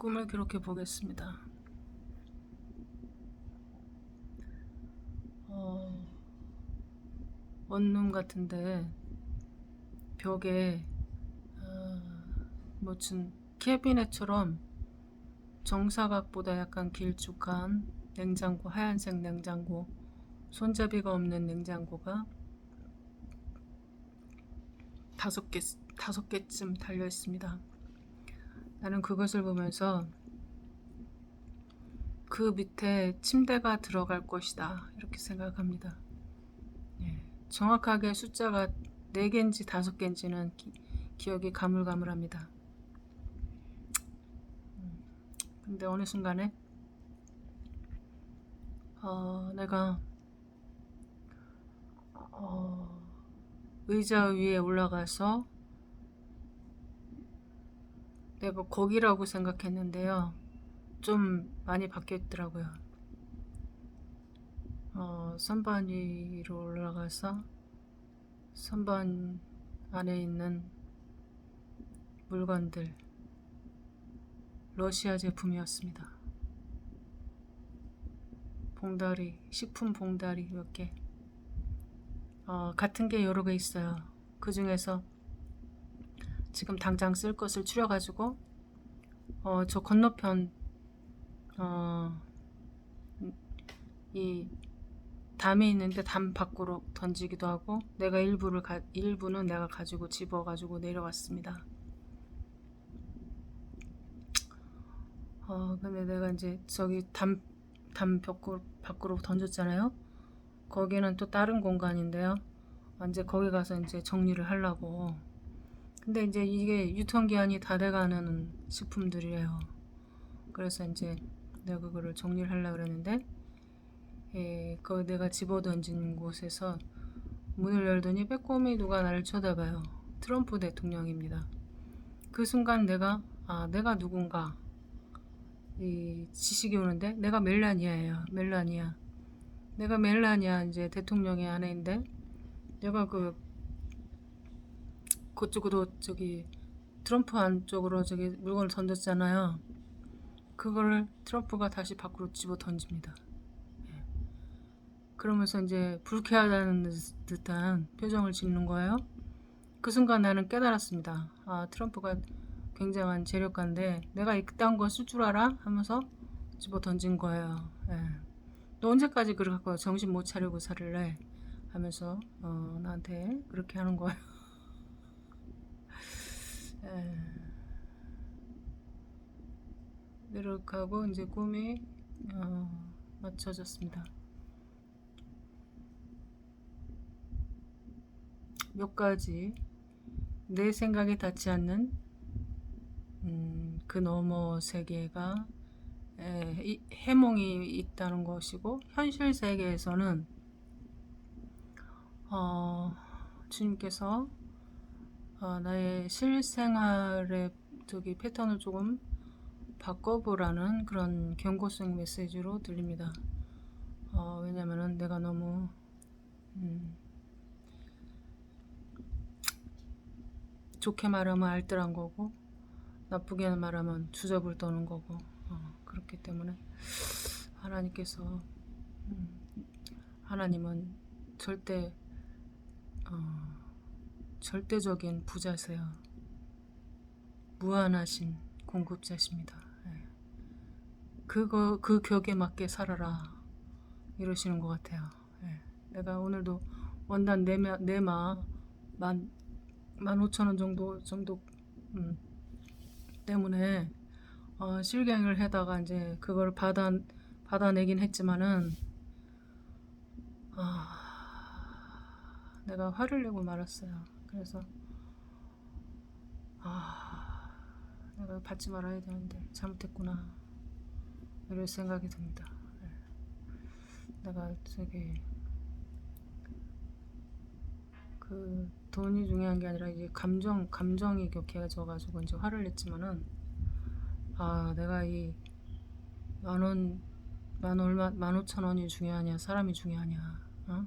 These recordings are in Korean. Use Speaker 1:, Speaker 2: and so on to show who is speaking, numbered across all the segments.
Speaker 1: 꿈을 기록해 보겠습니다. 어, 원룸 같은데 벽에 어, 무슨 캐비넷처럼 정사각보다 약간 길쭉한 냉장고, 하얀색 냉장고, 손잡이가 없는 냉장고가 다섯 개, 다섯 개쯤 달려 있습니다. 나는 그것을 보면서 그 밑에 침대가 들어갈 것이다. 이렇게 생각합니다. 예, 정확하게 숫자가 4개인지 5개인지는 기, 기억이 가물가물합니다. 음, 근데 어느 순간에 어, 내가 어, 의자 위에 올라가서 내가 거기라고 생각했는데요. 좀 많이 바뀌었더라고요. 어, 선반 위로 올라가서 선반 안에 있는 물건들 러시아 제품이었습니다. 봉다리, 식품 봉다리 몇 개. 어, 같은 게 여러 개 있어요. 그 중에서 지금 당장 쓸 것을 추려가지고 어, 저 건너편 어, 이 담이 있는데 담 밖으로 던지기도 하고 내가 일부를 가, 일부는 내가 가지고 집어 가지고 내려왔습니다. 어, 근데 내가 이제 저기 담, 담 벽으로, 밖으로 던졌잖아요. 거기는 또 다른 공간인데요. 이제 거기 가서 이제 정리를 하려고. 근데 이제 이게 유통기한이 다 돼가는 식품들이에요. 그래서 이제 내가 그거를 정리를 하려고 그랬는데, 예, 그 내가 집어 던진 곳에서 문을 열더니 빼꼼히 누가 나를 쳐다봐요. 트럼프 대통령입니다. 그 순간 내가, 아, 내가 누군가, 이 지식이 오는데, 내가 멜라니아예요. 멜라니아. 내가 멜라니아 이제 대통령의 아내인데, 내가 그 그쪽으로 저기 트럼프 안쪽으로 저기 물건을 던졌잖아요. 그거를 트럼프가 다시 밖으로 집어 던집니다. 예. 그러면서 이제 불쾌하다는 듯한 표정을 짓는 거예요. 그 순간 나는 깨달았습니다. 아 트럼프가 굉장한 재력가인데 내가 이딴 거쓸줄 알아? 하면서 집어 던진 거예요. 예. 너 언제까지 그렇게 정신 못 차리고 살을래? 하면서 어, 나한테 그렇게 하는 거예요. 에, 이렇게 하고 이제 꿈이 어, 맞춰졌습니다. 몇 가지 내 생각에 닿지 않는 음, 그 너머 세계가 에, 이, 해몽이 있다는 것이고 현실 세계에서는 어, 주님께서 어, 나의 실생활의 저기 패턴을 조금 바꿔보라는 그런 경고성 메시지로 들립니다. 어, 왜냐면은 내가 너무 음, 좋게 말하면 알뜰한 거고 나쁘게 말하면 주접을 떠는 거고 어, 그렇기 때문에 하나님께서 음, 하나님은 절대 어, 절대적인 부자세요. 무한하신 공급자십니다. 예. 그거 그 격에 맞게 살아라 이러시는 것 같아요. 예. 내가 오늘도 원단 네마 네마 만 만 오천 원 정도 정도 음, 때문에 어, 실갱을 해다가 이제 그걸 받아 받아내긴 했지만은 아, 내가 화를 내고 말았어요. 그래서 아 내가 받지 말아야 되는데 잘못했구나 이럴 생각이 듭니다. 네. 내가 저기 그 돈이 중요한 게 아니라 이게 감정 감정이 격해져 가지고 이제 화를 냈지만은 아 내가 이 만 원 만 얼마 만 오천 원이 중요하냐 사람이 중요하냐 어?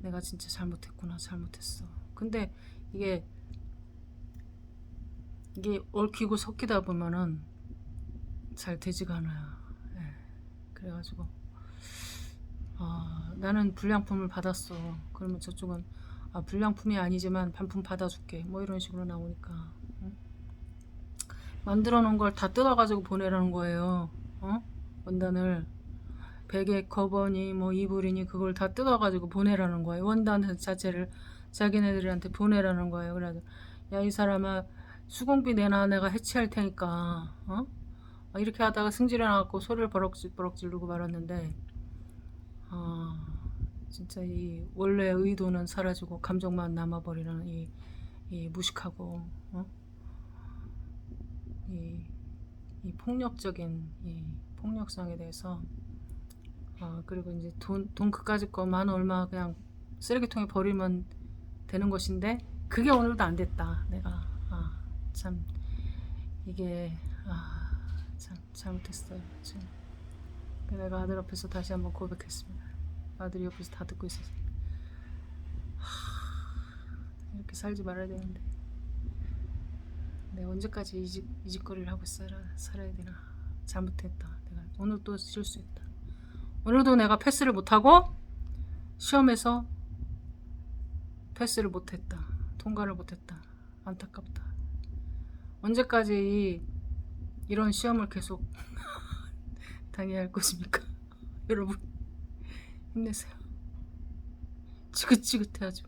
Speaker 1: 내가 진짜 잘못했구나 잘못했어 근데 이게 이게 얽히고 섞이다 보면은 잘 되지가 않아요. 예. 그래가지고 아, 나는 불량품을 받았어. 그러면 저쪽은 아, 불량품이 아니지만 반품 받아줄게. 뭐 이런 식으로 나오니까 응? 만들어 놓은 걸 다 뜯어가지고 보내라는 거예요. 어? 원단을 베개 커버니 뭐 이불이니 그걸 다 뜯어가지고 보내라는 거예요. 원단 자체를 자기네들한테 보내라는 거예요. 그래서 야 이 사람아 수공비 내놔 내가 해치할 테니까 어? 아, 이렇게 하다가 승질이 나갖고 소리를 버럭지, 버럭 지르고 말았는데 아 진짜 이 원래 의도는 사라지고 감정만 남아버리는 이, 이 무식하고 어? 이, 이 폭력적인 이 폭력성에 대해서 아 그리고 이제 돈, 돈 그까짓 거만 얼마 그냥 쓰레기통에 버리면 되는 것인데 그게 오늘도 안 됐다. 내가 아 참 이게 아 참 잘못했어요. 지금. 내가 아들 앞에서 다시 한번 고백했습니다. 아들이 옆에서 다 듣고 있어서. 하, 이렇게 살지 말아야 되는데. 내가 언제까지 이직, 이직거리를 하고 살아, 살아야 되나. 잘못했다. 내가 오늘 또 실수했다. 오늘도 내가 패스를 못하고 시험에서 패스를 못했다. 통과를 못했다. 안타깝다. 언제까지 이, 이런 시험을 계속 당해야 할 것입니까? 여러분 힘내세요. 지긋지긋해 아주